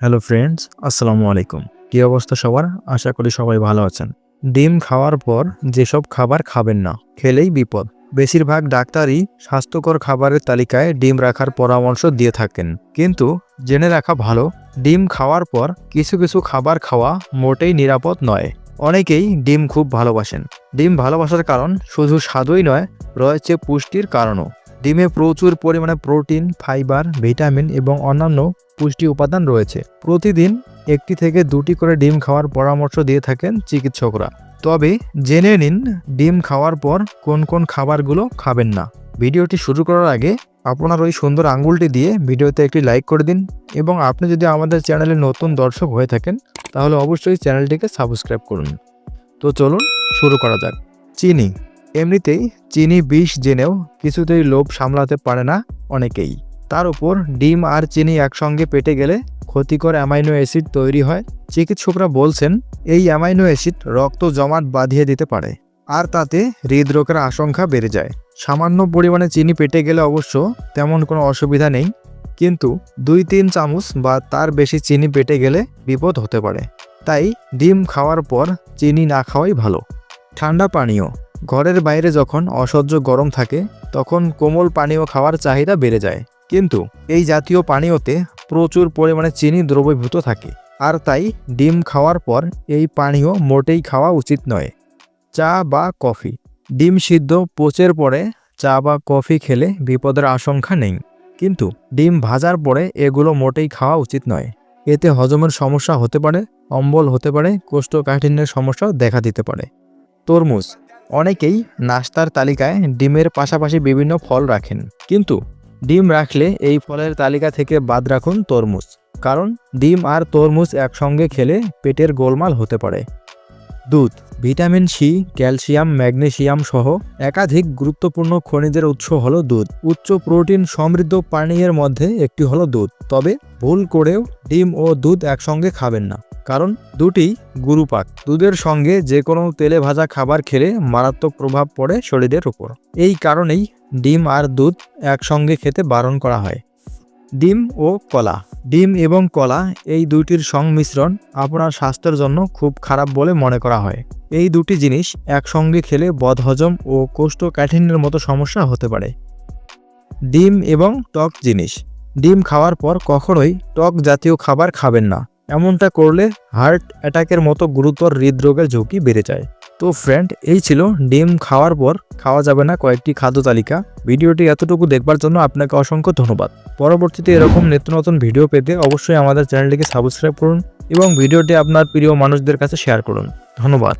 Hello friends আসসালামু আলাইকুম কী অবস্থা সবার? আশা করি সবাই ভালো আছেন। ডিম খাওয়ার পর যেসব খাবার খাবেন না, খেলেই বিপদ। বেশিরভাগ ডাক্তারই স্বাস্থ্যকর খাবারের তালিকায় ডিম রাখার পরামর্শ দিয়ে থাকেন। কিন্তু জেনে রাখা ভালো, ডিম খাওয়ার পর কিছু কিছু খাবার খাওয়া মোটেই নিরাপদ নয়। অনেকেই ডিম খুব ভালোবাসেন। ডিম ভালোবাসার কারণ শুধু স্বাদই নয়, রয়েছে পুষ্টির কারণও। ডিমে প্রচুর পরিমাণে প্রোটিন, ফাইবার, ভিটামিন এবং অন্যান্য পুষ্টি উপাদান রয়েছে। প্রতিদিন একটি থেকে দুটি করে ডিম খাওয়ার পরামর্শ দিয়ে থাকেন চিকিৎসকরা। তবে জেনে নিন ডিম খাওয়ার পর কোন কোন খাবারগুলো খাবেন না। ভিডিওটি শুরু করার আগে আপনার ওই সুন্দর আঙ্গুলটি দিয়ে ভিডিওতে একটি লাইক করে দিন এবং আপনি যদি আমাদের চ্যানেলে নতুন দর্শক হয়ে থাকেন, তাহলে অবশ্যই চ্যানেলটিকে সাবস্ক্রাইব করুন। তো চলুন শুরু করা যাক। চিনি। এমনিতেই চিনি বিষ জেনেও কিছুতেই লোভ সামলাতে পারে না অনেকেই। তার উপর ডিম আর চিনি একসঙ্গে পেটে গেলে ক্ষতিকর অ্যামাইনো অ্যাসিড তৈরি হয়। চিকিৎসকরা বলছেন, এই অ্যামাইনো অ্যাসিড রক্ত জমাট বাঁধিয়ে দিতে পারে, আর তাতে হৃদরোগের আশঙ্কা বেড়ে যায়। সামান্য পরিমাণে চিনি পেটে গেলে অবশ্য তেমন কোনো অসুবিধা নেই, কিন্তু দুই তিন চামচ বা তার বেশি চিনি পেটে গেলে বিপদ হতে পারে। তাই ডিম খাওয়ার পর চিনি না খাওয়াই ভালো। ঠান্ডা পানীয়। ঘরের বাইরে যখন অসহ্য গরম থাকে, তখন কোমল পানীয় খাওয়ার চাহিদা বেড়ে যায়। কিন্তু এই জাতীয় পানীয়তে প্রচুর পরিমাণে চিনি দ্রবীভূত থাকে। আর তাই ডিম খাওয়ার পর এই পানীয় মোটেই খাওয়া উচিত নয়। চা বা কফি। ডিম সিদ্ধ পচের পরে চা বা কফি খেলে বিপদের আশঙ্কা নেই। কিন্তু ডিম ভাজার পরে এগুলো মোটেই খাওয়া উচিত নয়। এতে হজমের সমস্যা হতে পারে, অম্বল হতে পারে, কোষ্ঠকাঠিন্যের সমস্যা দেখা দিতে পারে। তরমুজ। অনেকেই নাস্তার তালিকায় ডিমের পাশাপাশি বিভিন্ন ফল রাখেন। কিন্তু ডিম রাখলে এই ফলের তালিকা থেকে বাদ রাখুন তরমুজ। কারণ ডিম আর তরমুজ একসঙ্গে খেলে পেটের গোলমাল হতে পারে। দুধ, ভিটামিন সি, ক্যালসিয়াম, ম্যাগনেসিয়াম সহ একাধিক গুরুত্বপূর্ণ খনিজের উৎস হল দুধ। উচ্চ প্রোটিন সমৃদ্ধ পানীয়ের মধ্যে একটি হলো দুধ। তবে ভুল করেও ডিম ও দুধ একসঙ্গে খাবেন না, কারণ দুটি গুরুপাক। দুধের সঙ্গে যে কোনো তেলে ভাজা খাবার খেলে মারাত্মক প্রভাব পড়ে শরীরের উপর। এই কারণেই ডিম আর দুধ একসঙ্গে খেতে বারণ করা হয়। ডিম ও কলা ডিম এবং কলা এই দুইটির সংমিশ্রণ আপনার স্বাস্থ্যের জন্য খুব খারাপ বলে মনে করা হয়। এই দুটি জিনিস একসঙ্গে খেলে বদহজম ও কোষ্ঠকাঠিন্যের মতো সমস্যা হতে পারে। ডিম এবং টক জিনিস। ডিম খাওয়ার পর কখনোই টক জাতীয় খাবার খাবেন না। এমনটা করলে হার্ট অ্যাটাকের মতো গুরুতর হৃদরোগের ঝুঁকি বেড়ে যায়। তো ফ্রেন্ড এই ছিল ডিম খাওয়ার পর খাওয়া যাবে না কয়েকটি খাদ্য তালিকা। ভিডিওটি এতটুকু দেখবার জন্য আপনাকে অসংখ্য ধন্যবাদ। পরবর্তীতে এরকম নিত্য নতুন ভিডিও পেতে অবশ্যই আমাদের চ্যানেলটিকে সাবস্ক্রাইব করুন এবং ভিডিওটি আপনার প্রিয় মানুষদের কাছে শেয়ার করুন। ধন্যবাদ।